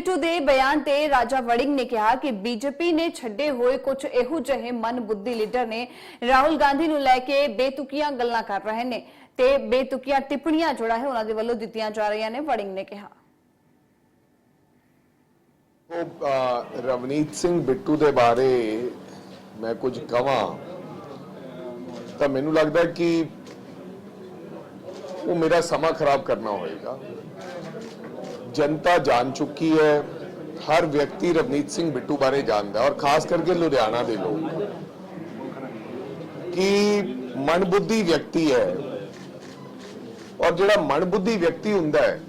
ਬਿੱਟੂ ਦੇ ਬਿਆਨ ਤੇ ਰਾਜਾ ਵੜਿੰਗ ਨੇ ਕਿਹਾ ਕਿ ਬੀਜੇਪੀ ਨੇ ਛੱਡੇ ਹੋਏ ਕੁਝ ਇਹੋ ਜਿਹੇ ਮਨ ਲੀਡਰ ਨੇ ਰਾਹੁਲ ਗਾਂਧੀ ਨੂੰ ਲੈ ਕੇ ਬੇਤੁਕੀਆਂ ਗੱਲਾਂ ਕਰ ਰਹੇ ਨੇ ਤੇ ਬੇਤੁਕੀਆਂ ਟਿੱਪਣੀਆਂ ਜਿਹੜਾ ਹੈ ਉਹਨਾਂ ਦੇ ਵੱਲੋਂ ਦਿੱਤੀਆਂ ਜਾ ਰਹੀਆਂ ਨੇ, ਵੜਿੰਗ ਨੇ ਕਿਹਾ। ਉਹ ਰਵਨੀਤ ਸਿੰਘ ਬਿੱਟੂ ਦੇ ਬਾਰੇ ਮੈਂ ਕੁਝ ਕਵਾਂ ਤਾਂ ਮੈਨੂੰ ਲੱਗਦਾ ਕਿ ਉਹ ਮੇਰਾ ਸਮਾਂ ਖਰਾਬ ਕਰਨਾ ਹੋਏਗਾ। ਜਨਤਾ ਜਾਣ ਚੁੱਕੀ ਹੈ ਹਰ ਵਿਅਕਤੀ ਰਵਨੀਤ ਸਿੰਘ ਬਿੱਟੂ ਬਾਰੇ ਜਾਣਦਾ ਔਰ ਖਾਸ ਕਰਕੇ ਲੁਧਿਆਣਾ ਦੇ ਲੋਕ ਕਿ ਮਨਬੁੱਧੀ ਵਿਅਕਤੀ ਹੈ ਔਰ ਜਿਹੜਾ ਮਨਬੁੱਧੀ ਵਿਅਕਤੀ ਹੁੰਦਾ ਹੈ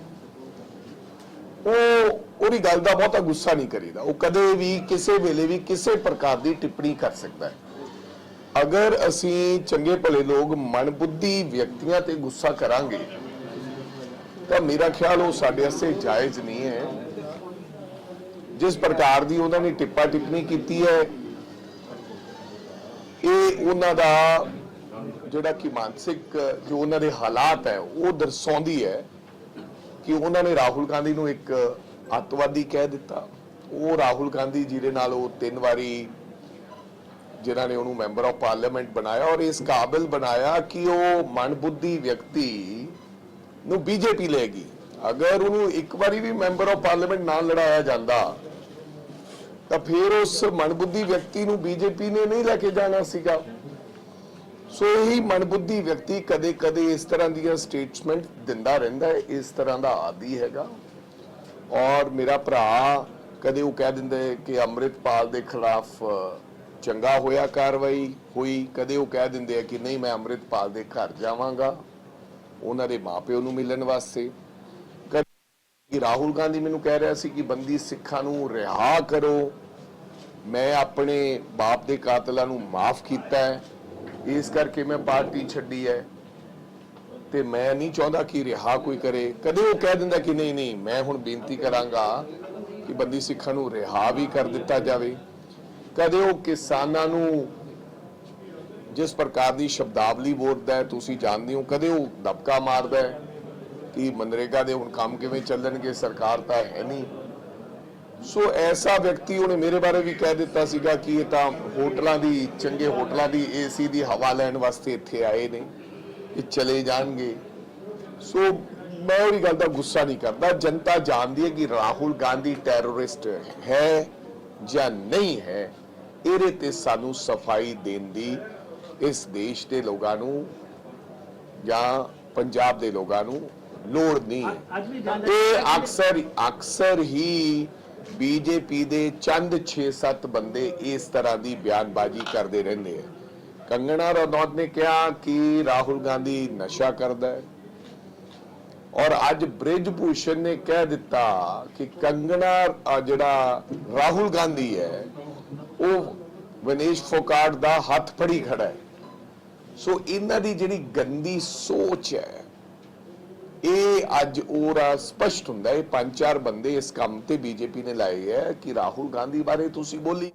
ਉਹ ਉਹਦੀ ਗੱਲ ਦਾ ਬਹੁਤਾ ਗੁੱਸਾ ਨਹੀਂ ਕਰੀਦਾ ਉਹ ਕਦੇ ਵੀ ਕਿਸੇ ਵੇਲੇ ਵੀ ਕਿਸੇ ਪ੍ਰਕਾਰ ਦੀ ਟਿੱਪਣੀ ਕਰ ਸਕਦਾ ਹੈ ਅਗਰ ਅਸੀਂ ਚੰਗੇ ਭਲੇ ਲੋਕ ਮਨਬੁੱਧੀ ਵਿਅਕਤੀਆਂ ਤੇ ਗੁੱਸਾ ਕਰਾਂਗੇ ਤਾਂ ਮੇਰਾ ਖਿਆਲ ਉਹ ਸਾਡੇ ਵਾਸਤੇ ਜਾਇਜ਼ ਨਹੀਂ ਹੈ। ਜਿਸ ਪ੍ਰਕਾਰ ਦੀ ਉਹਨਾਂ ਨੇ ਟਿੱਪਾ ਟਿੱਪਣੀ ਕੀਤੀ ਹੈ, ਇਹ ਉਹਨਾਂ ਦਾ ਜਿਹੜਾ ਕਿ ਮਾਨਸਿਕ ਜੋ ਉਹਨਾਂ ਦੇ ਹਾਲਾਤ ਹੈ, ਉਹ ਦਰਸਾਉਂਦੀ ਹੈ ਕਿ ਉਹਨਾਂ ਨੇ ਰਾਹੁਲ ਗਾਂਧੀ ਨੂੰ ਇੱਕ ਅੱਤਵਾਦੀ ਕਹਿ ਦਿੱਤਾ। ਉਹ ਰਾਹੁਲ ਗਾਂਧੀ ਜਿਹਦੇ ਨਾਲ ਉਹ ਤਿੰਨ ਵਾਰੀ ਜਿਨ੍ਹਾਂ ਨੇ ਉਹਨੂੰ ਮੈਂਬਰ ਆਫ ਪਾਰਲੀਮੈਂਟ ਬਣਾਇਆ ਔਰ ਇਸ ਕਾਬਿਲ ਬਣਾਇਆ ਕਿ ਉਹ ਮਨਬੁੱਧੀ ਵਿਅਕਤੀ ਨੂੰ ਬੀਜੇਪੀ ਲੈਗੀ ਅਗਰ ਉਹਨੂੰ ਇੱਕ ਵਾਰੀ ਵੀ ਮੈਂਬਰ ਆਫ ਪਾਰਲੀਮੈਂਟ ਨਾਲ ਲੜਾਇਆ ਜਾਂਦਾ, ਤਾਂ ਫਿਰ ਉਸ ਮਨਬੁੱਧੀ ਵਿਅਕਤੀ ਨੂੰ ਬੀਜੇਪੀ ਨੇ ਨਹੀਂ ਲੈ ਕੇ ਜਾਣਾ ਸੀਗਾ। ਸੋ ਇਹੀ ਮਨਬੁੱਧੀ ਵਿਅਕਤੀ ਕਦੇ-ਕਦੇ ਇਸ ਤਰ੍ਹਾਂ ਦੀਆਂ ਸਟੇਟਮੈਂਟ ਦਿੰਦਾ ਰਹਿੰਦਾ ਹੈ, ਇਸ ਤਰ੍ਹਾਂ ਦਾ ਆਦੀ ਹੈਗਾ। ਔਰ ਮੇਰਾ ਭਰਾ ਕਦੇ ਉਹ ਕਹਿ ਦਿੰਦਾ ਕਿ ਅੰਮ੍ਰਿਤਪਾਲ ਦੇ ਖਿਲਾਫ ਚੰਗਾ ਹੋਇਆ ਕਾਰਵਾਈ ਹੋਈ। ਕਦੇ ਉਹ ਕਹਿ ਦਿੰਦੇ ਆ ਕਿ ਨਹੀਂ, ਮੈਂ ਅੰਮ੍ਰਿਤਪਾਲ ਦੇ ਘਰ ਜਾਵਾਂਗਾ। ਉਹਨਾਂ ਦੇ ਮਾਪਿਓ ਨੂੰ ਮਿਲਣ ਵਾਸਤੇ। ਕਿ ਰਾਹੁਲ ਗਾਂਧੀ ਮੈਨੂੰ ਕਹਿ ਰਿਹਾ ਸੀ ਕਿ ਬੰਦੀ ਸਿੱਖਾਂ ਨੂੰ ਰਿਹਾ ਕਰੋ। ਮੈਂ ਆਪਣੇ ਬਾਪ ਦੇ ਕਾਤਲਾਂ ਨੂੰ ਮਾਫ ਕੀਤਾ ਹੈ। ਇਸ ਕਰਕੇ ਮੈਂ ਪਾਰਟੀ ਛੱਡੀ ਹੈ। ਤੇ ਮੈਂ ਨਹੀਂ ਚਾਹੁੰਦਾ ਕਿ ਰਿਹਾ ਕੋਈ ਕਰੇ। ਕਦੇ ਉਹ ਕਹਿ ਦਿੰਦਾ ਕਿ ਨਹੀਂ ਨਹੀਂ, ਮੈਂ ਹੁਣ ਬੇਨਤੀ ਕਰਾਂਗਾ ਕਿ ਬੰਦੀ ਸਿੱਖਾਂ ਨੂੰ ਰਿਹਾ ਵੀ ਕਰ ਦਿੱਤਾ ਜਾਵੇ। ਕਦੇ ਉਹ ਕਿਸਾਨਾਂ ਨੂੰ ਜਿਸ ਪ੍ਰਕਾਰ ਦੀ ਸ਼ਬਦਾਵਲੀ ਬੋਲਦਾ ਹੈ, ਤੁਸੀਂ ਜਾਣਦੇ ਹੋ, ਕਦੇ ਉਹ ਦਬਕਾ ਮਾਰਦਾ ਹੈ ਕਿ ਮਨਰੇਗਾ ਦੇ ਹੁਣ ਕੰਮ ਕਿਵੇਂ ਚੱਲਣਗੇ, ਸਰਕਾਰ ਤਾਂ ਹੈ ਨਹੀਂ। ਸੋ ਐਸਾ ਵਿਅਕਤੀ ਉਹਨੇ ਮੇਰੇ ਬਾਰੇ ਵੀ ਕਹਿ ਦਿੱਤਾ ਸੀਗਾ ਕਿ ਇਹ ਤਾਂ ਹੋਟਲਾਂ ਦੀ, ਚੰਗੇ ਹੋਟਲਾਂ ਦੀ ਏਸੀ ਦੀ ਹਵਾ ਲੈਣ ਵਾਸਤੇ ਇੱਥੇ ਆਏ ਨੇ, ਇਹ ਚਲੇ ਜਾਣਗੇ। ਸੋ ਮੈਂ ਉਹਦੀ ਗੱਲ ਦਾ ਗੁੱਸਾ ਨਹੀਂ ਕਰਦਾ। ਜਨਤਾ ਜਾਣਦੀ ਹੈ ਕਿ ਰਾਹੁਲ ਗਾਂਧੀ ਟੈਰਰਿਸਟ ਹੈ ਜਾਂ ਨਹੀਂ ਹੈ, ਇਹਦੇ ਤੇ ਸਾਨੂੰ ਸਫ਼ਾਈ ਦੇਣ ਦੀ ਇਸ ਦੇਸ਼ ਦੇ ਲੋਕਾਂ ਨੂੰ ਜਾਂ ਪੰਜਾਬ ਦੇ ਲੋਕਾਂ ਨੂੰ ਲੋੜ ਨਹੀਂ ਹੈ। ਇਹ ਅਕਸਰ ਅਕਸਰ ਹੀ ਬੀਜੇਪੀ ਦੇ ਚੰਦ 6-7 ਬੰਦੇ ਇਸ ਤਰ੍ਹਾਂ ਦੀ ਬਿਆਨਬਾਜ਼ੀ ਕਰਦੇ ਰਹਿੰਦੇ ਆ। ਕੰਗਣਾ ਰਣੌਤ ਨੇ ਕਿਹਾ ਕਿ ਰਾਹੁਲ ਗਾਂਧੀ ਨਸ਼ਾ ਕਰਦਾ ਹੈ। ਔਰ ਅੱਜ ਬ੍ਰਿਜ ਭੂਸ਼ਣ ਨੇ ਕਹਿ ਦਿੱਤਾ ਕਿ ਕੰਗਣਾ ਜਿਹੜਾ ਰਾਹੁਲ ਗਾਂਧੀ ਹੈ ਉਹ ਵਿਨੇਸ਼ ਫੋਕਾਟ ਦਾ ਹੱਥ ਫੜੀ ਖੜਾ ਹੈ। ਸੋ ਇਹਨਾਂ ਦੀ ਜਿਹੜੀ ਗੰਦੀ ਸੋਚ ਹੈ, ਇਹ ਅੱਜ ਉਹਰਾ ਸਪਸ਼ਟ ਹੁੰਦਾ ਹੈ। ਪੰਜ ਚਾਰ ਬੰਦੇ ਇਸ ਕੰਮ ਤੇ ਬੀਜੇਪੀ ਨੇ ਲਾਏ ਹੈ ਕਿ ਰਾਹੁਲ ਗਾਂਧੀ ਬਾਰੇ ਤੁਸੀਂ ਬੋਲੀ।